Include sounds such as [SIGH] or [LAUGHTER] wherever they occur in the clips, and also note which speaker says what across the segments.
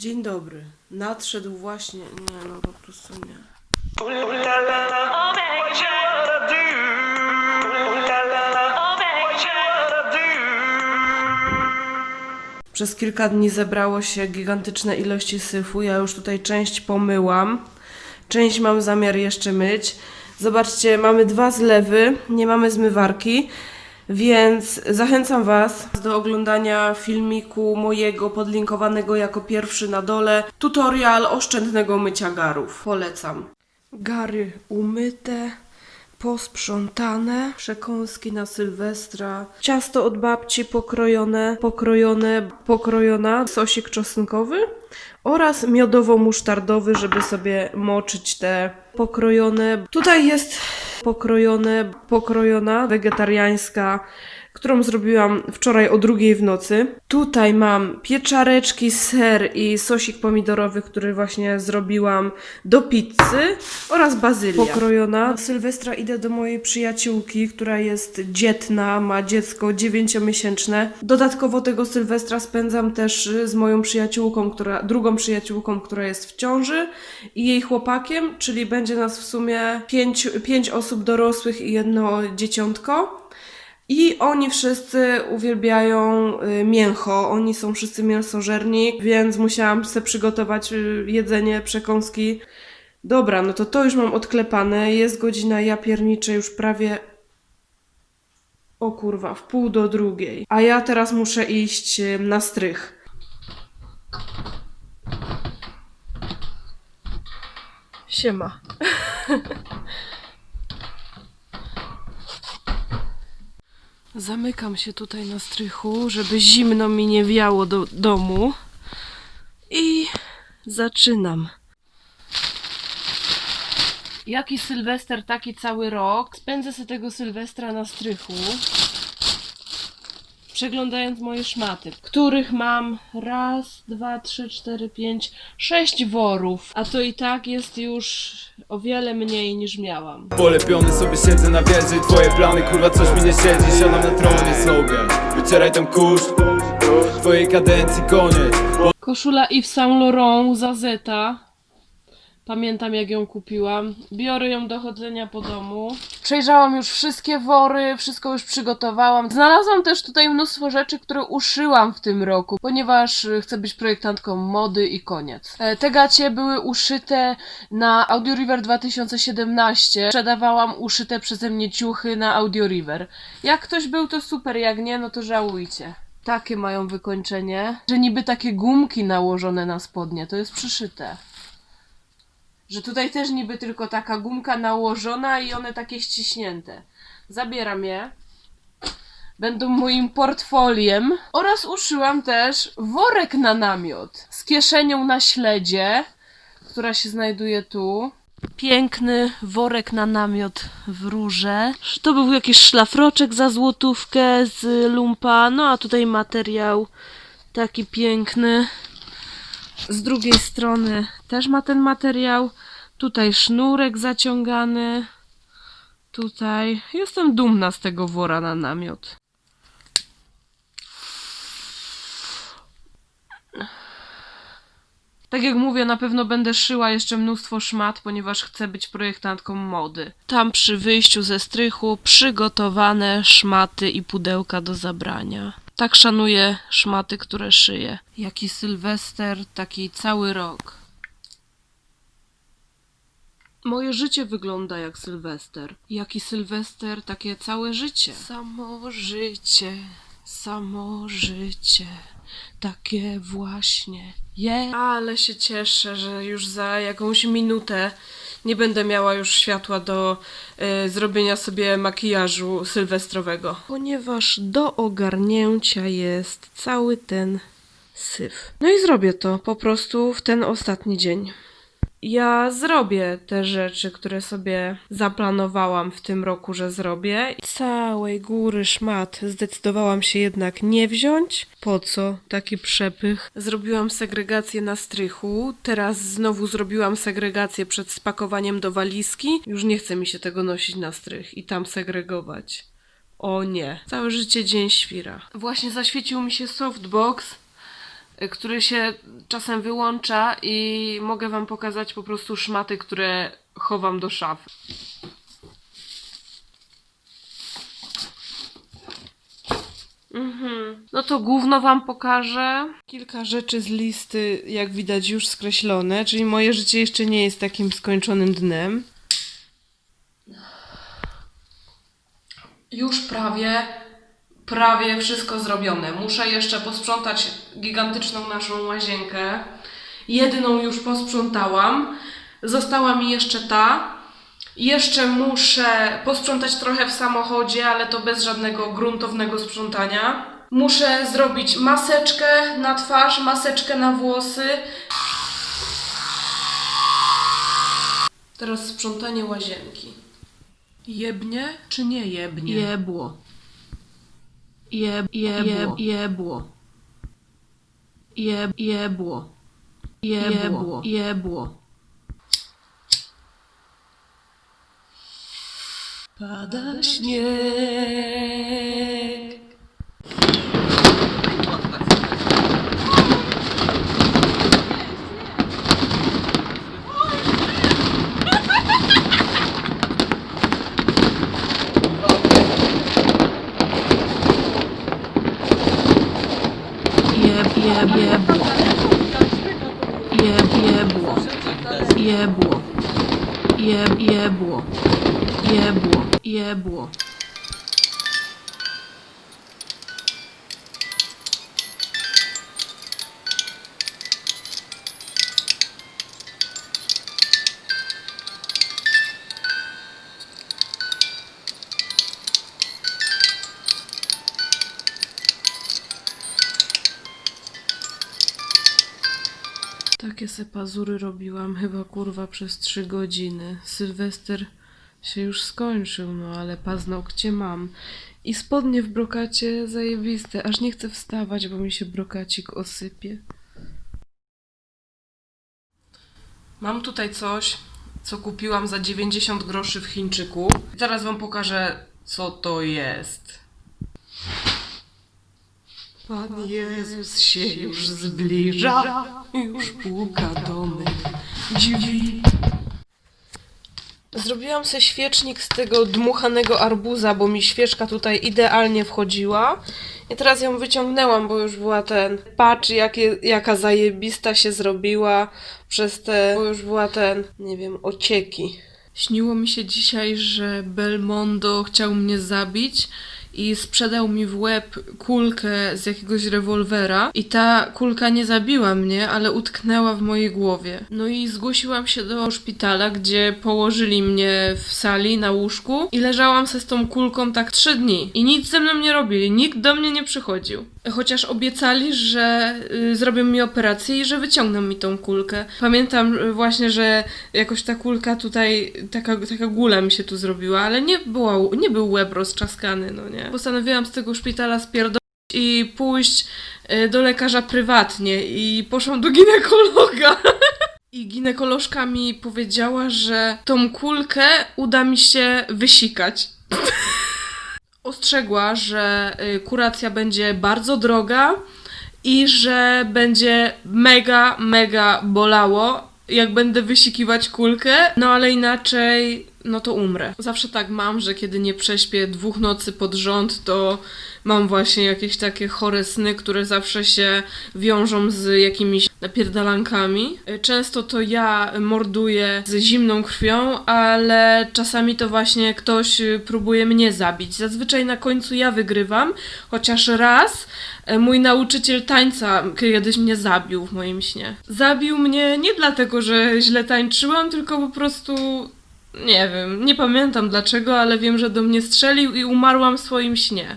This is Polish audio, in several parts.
Speaker 1: Dzień dobry. Nadszedł właśnie. Nie, no po prostu nie. Przez kilka dni zebrało się gigantyczne ilości syfu. Ja już tutaj część pomyłam. Część mam zamiar jeszcze myć. Zobaczcie, mamy dwa zlewy, nie mamy zmywarki, więc zachęcam Was do oglądania filmiku mojego podlinkowanego jako pierwszy na dole. Tutorial oszczędnego mycia garów. Polecam. Gary umyte, posprzątane, przekąski na Sylwestra, ciasto od babci pokrojone, pokrojone, pokrojona, sosik czosnkowy oraz miodowo-musztardowy, żeby sobie moczyć te pokrojone. Tutaj jest pokrojone, pokrojona, wegetariańska, którą zrobiłam wczoraj o drugiej w nocy. Tutaj mam pieczareczki, ser i sosik pomidorowy, który właśnie zrobiłam do pizzy oraz bazylia. Pokrojona. Na Sylwestra idę do mojej przyjaciółki, która jest dzietna, ma dziecko dziewięciomiesięczne. Dodatkowo tego Sylwestra spędzam też z moją przyjaciółką, która, drugą przyjaciółką, która jest w ciąży i jej chłopakiem, czyli będzie nas w sumie pięć, pięć osób dorosłych i jedno dzieciątko. I oni wszyscy uwielbiają y, mięcho, oni są wszyscy mięsożerni, więc musiałam sobie przygotować y, jedzenie, przekąski. Dobra, no to to już mam odklepane, jest godzina, ja pierniczę już prawie... O kurwa, w pół do drugiej. A ja teraz muszę iść y, na strych. Siema. [LAUGHS] Zamykam się tutaj na strychu, żeby zimno mi nie wiało do domu. I zaczynam. Jaki Sylwester, taki cały rok. Spędzę sobie tego Sylwestra na strychu. Przeglądając moje szmaty, których mam raz, dwa, trzy, cztery, pięć, sześć worów. A to i tak jest już o wiele mniej niż miałam.
Speaker 2: Polepiony sobie siedzę na wieży Twoje plany kurwa coś mi nie siedzi Siadam na tronie sobie Wycieraj tam kurz Twojej kadencji koniec
Speaker 1: Koszula Yves Saint Laurent za Zeta. Pamiętam jak ją kupiłam. Biorę ją do chodzenia po domu. Przejrzałam już wszystkie wory, wszystko już przygotowałam. Znalazłam też tutaj mnóstwo rzeczy, które uszyłam w tym roku, ponieważ y, chcę być projektantką mody i koniec. E, Te gacie były uszyte na Audio River 2017. Sprzedawałam uszyte przeze mnie ciuchy na Audio River. Jak ktoś był, to super, jak nie, no to żałujcie. Takie mają wykończenie, że niby takie gumki nałożone na spodnie, to jest przyszyte. Że tutaj też niby tylko taka gumka nałożona i one takie ściśnięte. Zabieram je. Będą moim portfoliem. Oraz uszyłam też worek na namiot z kieszenią na śledzie, która się znajduje tu. Piękny worek na namiot w róże. To był jakiś szlafroczek za złotówkę z lumpa. No a tutaj materiał taki piękny. Z drugiej strony też ma ten materiał. Tutaj sznurek zaciągany. Tutaj. Jestem dumna z tego wora na namiot. Tak jak mówię, na pewno będę szyła jeszcze mnóstwo szmat, ponieważ chcę być projektantką mody. Tam przy wyjściu ze strychu przygotowane szmaty i pudełka do zabrania. Tak szanuję szmaty, które szyję. Jaki sylwester, taki cały rok. Moje życie wygląda jak Sylwester. Jaki Sylwester, takie całe życie. Samo życie, samo życie, takie właśnie je. Ale się cieszę, że już za jakąś minutę nie będę miała już światła do e, zrobienia sobie makijażu sylwestrowego. Ponieważ do ogarnięcia jest cały ten syf. No i zrobię to po prostu w ten ostatni dzień. Ja zrobię te rzeczy, które sobie zaplanowałam w tym roku, że zrobię. Całej góry szmat zdecydowałam się jednak nie wziąć. Po co taki przepych? Zrobiłam segregację na strychu. Teraz znowu zrobiłam segregację przed spakowaniem do walizki. Już nie chce mi się tego nosić na strych i tam segregować. O nie. Całe życie dzień świra. Właśnie zaświecił mi się softbox który się czasem wyłącza i mogę wam pokazać po prostu szmaty, które chowam do szafy. Mhm. No to gówno wam pokażę. Kilka rzeczy z listy, jak widać, już skreślone, czyli moje życie jeszcze nie jest takim skończonym dnem. Już prawie, prawie wszystko zrobione. Muszę jeszcze posprzątać gigantyczną naszą łazienkę. Jedną już posprzątałam. Została mi jeszcze ta. Jeszcze muszę posprzątać trochę w samochodzie, ale to bez żadnego gruntownego sprzątania. Muszę zrobić maseczkę na twarz, maseczkę na włosy. Teraz sprzątanie łazienki. Jebnie czy nie jebnie?
Speaker 3: Jebło. Jeb, jebło. Jebło. Jeb, jebło. Jebło. Jebło.
Speaker 1: Pada śnieg.
Speaker 3: Jeb, jeb, jebło. Jeb, jebło. Jebło. Jeb, jebło. Jebło. Jebło.
Speaker 1: Takie se pazury robiłam chyba kurwa przez trzy godziny. Sylwester się już skończył, no ale paznokcie mam. I spodnie w brokacie zajebiste, aż nie chcę wstawać, bo mi się brokacik osypie. Mam tutaj coś, co kupiłam za 90 groszy w Chińczyku. I teraz wam pokażę, co to jest. Pan Jezus się już zbliża, już puka do mych drzwi. Zrobiłam sobie świecznik z tego dmuchanego arbuza, bo mi świeczka tutaj idealnie wchodziła. I teraz ją wyciągnęłam, bo już była ten... Patrz, jakie, jaka zajebista się zrobiła przez te... Bo już była ten, nie wiem, ocieki. Śniło mi się dzisiaj, że Belmondo chciał mnie zabić i sprzedał mi w łeb kulkę z jakiegoś rewolwera i ta kulka nie zabiła mnie, ale utknęła w mojej głowie. No i zgłosiłam się do szpitala, gdzie położyli mnie w sali na łóżku i leżałam se z tą kulką tak trzy dni i nic ze mną nie robili, nikt do mnie nie przychodził. Chociaż obiecali, że y, zrobią mi operację i że wyciągną mi tą kulkę. Pamiętam y, właśnie, że jakoś ta kulka tutaj, taka, taka gula mi się tu zrobiła, ale nie, była, nie był łeb rozczaskany, no nie. Postanowiłam z tego szpitala spierdolić i pójść y, do lekarza prywatnie i poszłam do ginekologa. [LAUGHS] I ginekolożka mi powiedziała, że tą kulkę uda mi się wysikać. [LAUGHS] Ostrzegła, że y, kuracja będzie bardzo droga i że będzie mega, mega bolało, jak będę wysikiwać kulkę, no ale inaczej, no to umrę. Zawsze tak mam, że kiedy nie prześpię dwóch nocy pod rząd, to mam właśnie jakieś takie chore sny, które zawsze się wiążą z jakimiś napierdalankami. Y, Często to ja morduję z zimną krwią, ale czasami to właśnie ktoś y, próbuje mnie zabić. Zazwyczaj na końcu ja wygrywam, chociaż raz e, mój nauczyciel tańca kiedyś mnie zabił w moim śnie. Zabił mnie nie dlatego, że źle tańczyłam, tylko po prostu nie wiem, nie pamiętam dlaczego, ale wiem, że do mnie strzelił i umarłam w swoim śnie.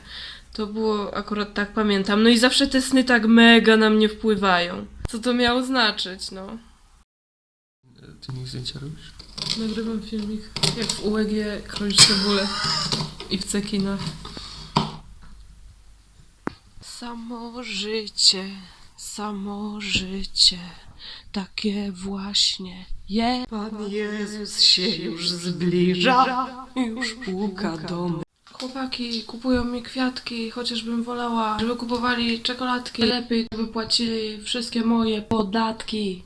Speaker 1: To było akurat tak pamiętam. No i zawsze te sny tak mega na mnie wpływają. Co to miało znaczyć, no?
Speaker 4: Ty nie zdjęcia robisz?
Speaker 1: Nagrywam filmik, jak w UEG kroisz cebulę i w cekinach. Samo życie, samo życie, takie właśnie jest. Pan Jezus się już zbliża, już puka do mnie. Chłopaki kupują mi kwiatki, chociażbym wolała, żeby kupowali czekoladki. Lepiej by płacili wszystkie moje podatki.